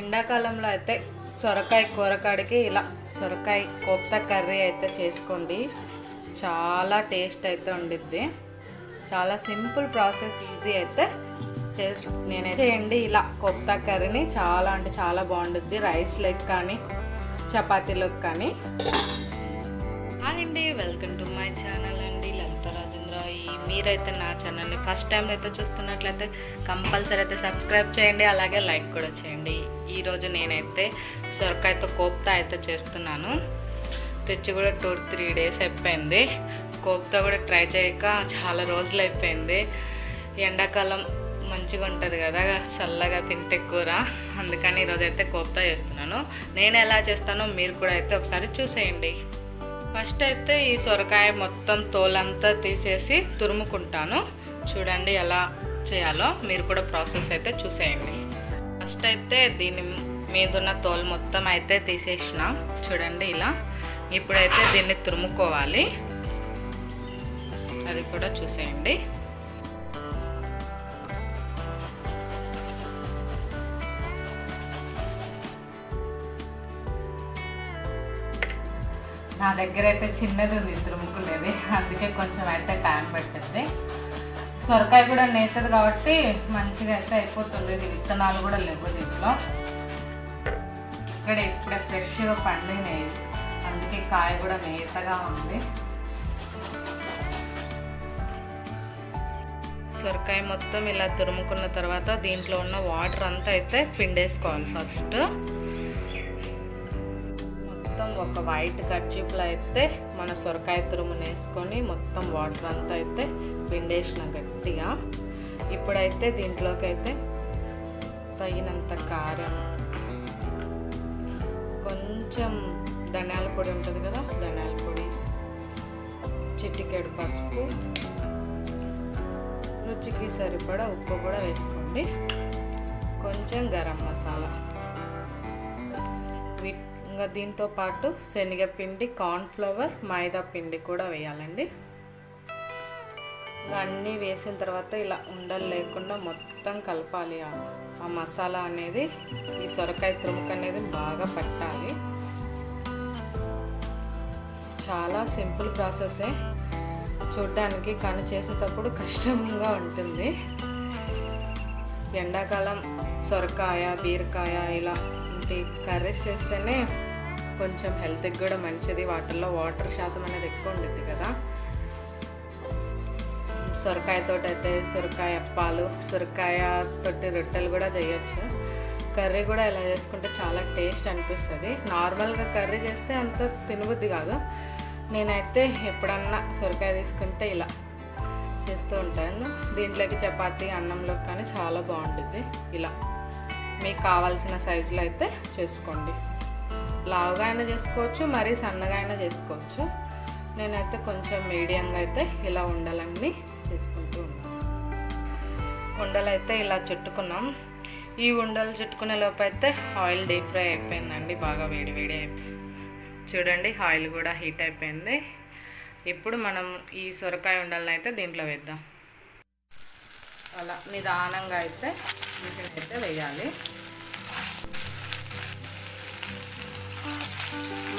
ఎండాకాలంలో అయితే సొరకాయ కూరకాడికి ఇలా సొరకాయ కోప్తా కర్రీ అయితే చేసుకోండి. చాలా టేస్ట్ అయితే ఉండిద్ది. చాలా సింపుల్ ప్రాసెస్ ఈజీ అయితే చే నేనైతే చేయండి. ఇలా కోప్తా కర్రీని చాలా అంటే చాలా బాగుంటుంది రైస్ లెగ్ కానీ చపాతీలోకి కానీ. మీరైతే నా ఛానల్ని ఫస్ట్ టైం అయితే చూస్తున్నట్లయితే కంపల్సరీ అయితే సబ్స్క్రైబ్ చేయండి అలాగే లైక్ కూడా చేయండి. ఈరోజు నేనైతే సొరకాయతో కోప్తా అయితే చేస్తున్నాను. తెచ్చి కూడా టూ త్రీ డేస్ అయిపోయింది. కోప్తా కూడా ట్రై చేయక చాలా రోజులు అయిపోయింది. ఎండాకాలం మంచిగా ఉంటుంది కదా చల్లగా తింటే కూర. అందుకని ఈరోజు అయితే కోప్తా చేస్తున్నాను. నేను ఎలా చేస్తానో మీరు కూడా అయితే ఒకసారి చూసేయండి. ఫస్ట్ అయితే ఈ సొరకాయ మొత్తం తోలంతా తీసేసి తురుముకుంటాను. చూడండి ఎలా చేయాలో. మీరు కూడా ప్రాసెస్ అయితే చూసేయండి. ఫస్ట్ అయితే దీని మీదున్న తోలు మొత్తం అయితే తీసేసిన. చూడండి ఇలా. ఇప్పుడైతే దీన్ని తురుముకోవాలి. అది కూడా చూసేయండి. నా దగ్గర అయితే చిన్నది ఉంది తురుముకునేది అందుకే కొంచెం అయితే టైం పడుతుంది సొరకాయ కూడా నేతది కాబట్టి మంచిగా అయితే అయిపోతుంది. విత్తనాలు కూడా లేవు దీంట్లో. ఇక్కడ ఇప్పుడే ఫ్రెష్గా పండినాయి. అందుకే కాయ కూడా నేతగా ఉంది. సొరకాయ మొత్తం ఇలా తురుముకున్న తర్వాత దీంట్లో ఉన్న వాటర్ అంతా అయితే పిండేసుకోవాలి ఫస్ట్. మొత్తం ఒక వైట్ కర్చీప్లో అయితే మన సొరకాయ తురుమును వేసుకొని మొత్తం వాటర్ అంతా అయితే పిండేసిన గట్టిగా. ఇప్పుడైతే దీంట్లోకి అయితే తగినంత కారం కొంచెం ధనియాల పొడి ఉంటుంది కదా ధనియాల పొడి చిట్టికేడు పసుపు రుచికి సరిపడా ఉప్పు కూడా వేసుకోండి. కొంచెం గరం మసాలా. వీటి ఇంకా దీంతో పాటు శనగపిండి కార్న్ఫ్లవర్ మైదా పిండి కూడా వేయాలండి. ఇంకా అన్నీ వేసిన తర్వాత ఇలా ఉండలు లేకుండా మొత్తం కలపాలి. ఆ- ఆ మసాలా అనేది ఈ సొరకాయ తురుముకు అనేది బాగా పట్టాలి. చాలా సింపుల్ ప్రాసెసే చూడ్డానికి కానీ చేసేటప్పుడు కష్టంగా ఉంటుంది. ఎండాకాలం సొరకాయ బీరకాయ ఇలా ఇంటి కర్రీస్ చేస్తేనే కొంచెం హెల్త్కి కూడా మంచిది. వాటిల్లో వాటర్ శాతం అనేది ఎక్కువ ఉంటుంది కదా. సొరకాయ అయితే సొరకాయ అప్పాలు సొరకాయ తోటి రొట్టెలు కూడా చేయొచ్చు. కర్రీ కూడా ఇలా చేసుకుంటే చాలా టేస్ట్ అనిపిస్తుంది. నార్మల్గా కర్రీ చేస్తే అంత తినబుద్ధి కాదు. నేనైతే ఎప్పుడన్నా సొరకాయ తీసుకుంటే ఇలా చేస్తూ ఉంటాను. దీంట్లోకి చపాతీ అన్నంలోకి కానీ చాలా బాగుంటుంది ఇలా మీకు కావాల్సిన సైజులో అయితే చేసుకోండి. లావుగా అయినా చేసుకోవచ్చు మరీ సన్నగా అయినా చేసుకోవచ్చు. నేనైతే కొంచెం మీడియంగా అయితే ఇలా ఉండలన్నీ చేసుకుంటూ ఉన్నాను. ఉండలు అయితే ఇలా చుట్టుకున్నాం. ఈ ఉండలు చుట్టుకునే లోపు అయితే ఆయిల్ డీప్ ఫ్రై అయిపోయిందండి బాగా వేడి వేడి అయిపోయింది చూడండి ఆయిల్ కూడా హీట్ అయిపోయింది. ఇప్పుడు మనం ఈ సొరకాయ ఉండలను అయితే దీంట్లో వేద్దాం. అలా నిదానంగా అయితే వీటిని అయితే వేయాలి.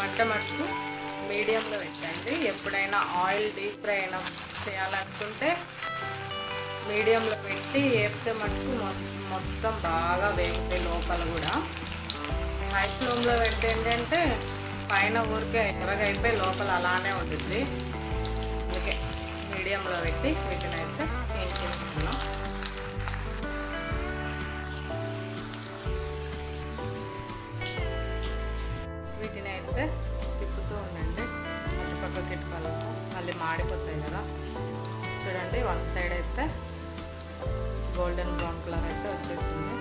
మంట మట్టుకు మీడియంలో పెట్టండి. ఎప్పుడైనా ఆయిల్ డీప్ ఫ్రై అయినా చేయాలనుకుంటే మీడియంలో పెట్టి వేస్తే మటుకు మొ- మొత్తం బాగా వేగుతాయి లోపల కూడా. హై ఫ్లేమ్లో పెడితే ఏంటంటే పైన ఊరికే ఎర్రగా అయిపోయి లోపల అలానే ఉంటుంది అందుకే మీడియంలో పెట్టి వీటినైతే ఏం చేసుకున్నాం చూడండి వన్ సైడ్ అయితే గోల్డెన్ బ్రౌన్ కలర్ అయితే వచ్చేసింది.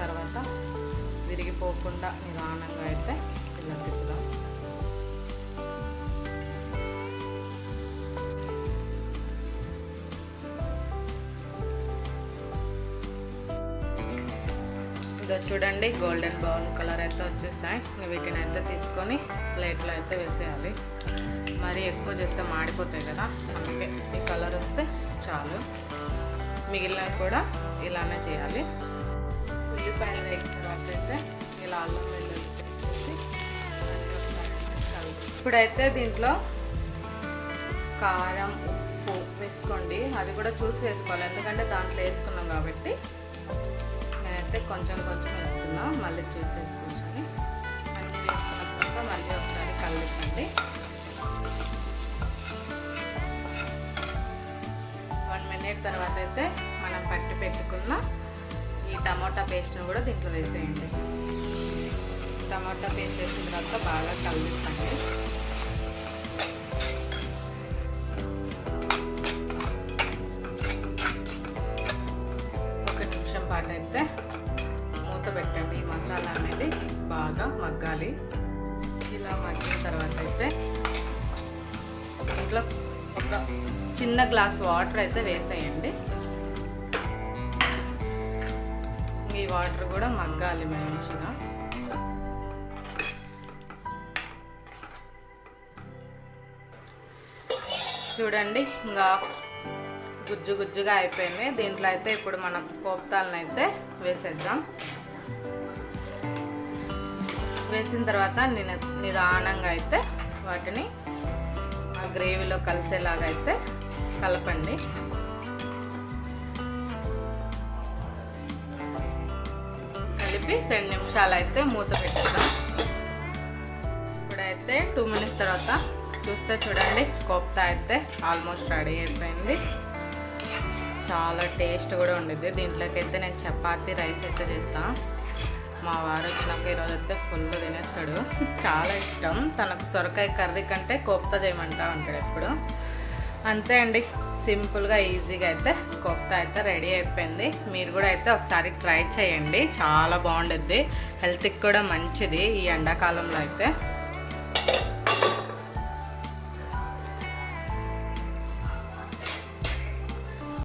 తర్వాత విరిగిపోకుండా నిదానంగా అయితే ఇలా తిప్పుదాం. ఇదో చూడండి గోల్డెన్ బ్రౌన్ కలర్ అయితే వచ్చేసాయి. వీటిని అయితే తీసుకొని ప్లేట్లో అయితే వేసేయాలి. మరి ఎక్కువ చేస్తే మాడిపోతాయి కదా అందుకే ఈ కలర్ వస్తే చాలు. మిగిలిన కూడా ఇలానే చేయాలి. ఉల్లిపాయలు వేసిన తర్వాత అయితే ఇలా అల్లం వెల్లుల్లి ఇప్పుడైతే దీంట్లో కారం ఉప్పు వేసుకోండి. అది కూడా చూసి వేసుకోవాలి. ఎందుకంటే దాంట్లో వేసుకున్నాం కాబట్టి నేనైతే కొంచెం కొంచెం వేస్తున్నా. మళ్ళీ చూసి వేసుకోవచ్చని అన్నీ వేసుకున్న తర్వాత మళ్ళీ ఒకసారి కలుపుకోండి. వన్ మినిట్ తర్వాత అయితే మనం పట్టి పెట్టుకున్న ఈ టమాటా పేస్ట్ని కూడా దీంట్లో వేసేయండి. టమాటా పేస్ట్ వేసిన తర్వాత బాగా కలిపిస్తాండి ఒక నిమిషం పాటు అయితే మూత పెట్టండి. ఈ మసాలా అనేది బాగా మగ్గాలి. ఇలా మగ్గిన తర్వాత అయితే ఇంట్లో ఒక చిన్న గ్లాస్ వాటర్ అయితే వేసేయండి. ఈ వాటర్ కూడా మగ్గాలి మంచిగా. చూడండి ఇంకా గుజ్జు గుజ్జుగా అయిపోయింది. దీంట్లో అయితే ఇప్పుడు మనం కోప్తాలను అయితే వేసేద్దాం. వేసిన తర్వాత నిదానంగా అయితే వాటిని గ్రేవీలో కలిసేలాగా అయితే కలపండి. కలిపి రెండు నిమిషాలు అయితే మూత పెట్టేద్దాం. ఇప్పుడైతే టూ మినిట్స్ తర్వాత చూస్తే చూడండి కోప్తా అయితే ఆల్మోస్ట్ రెడీ అయిపోయింది. చాలా టేస్ట్ కూడా ఉండిద్ది. దీంట్లోకి అయితే నేను చపాతీ రైస్ అయితే చేస్తాను మా వారు వచ్చినాక ఈరోజు అయితే ఫుల్ తినేస్తాడు. చాలా ఇష్టం. తనకు సొరకాయ కర్రీ కంటే కోప్తా చేయమంటా ఉంటాడు ఎప్పుడు. అంతే అండి. సింపుల్గా ఈజీగా అయితే కోప్తా అయితే రెడీ అయిపోయింది. మీరు కూడా అయితే ఒకసారి ట్రై చేయండి. చాలా బాగుండుద్ది. హెల్త్కి కూడా మంచిది ఈ ఎండాకాలంలో అయితే.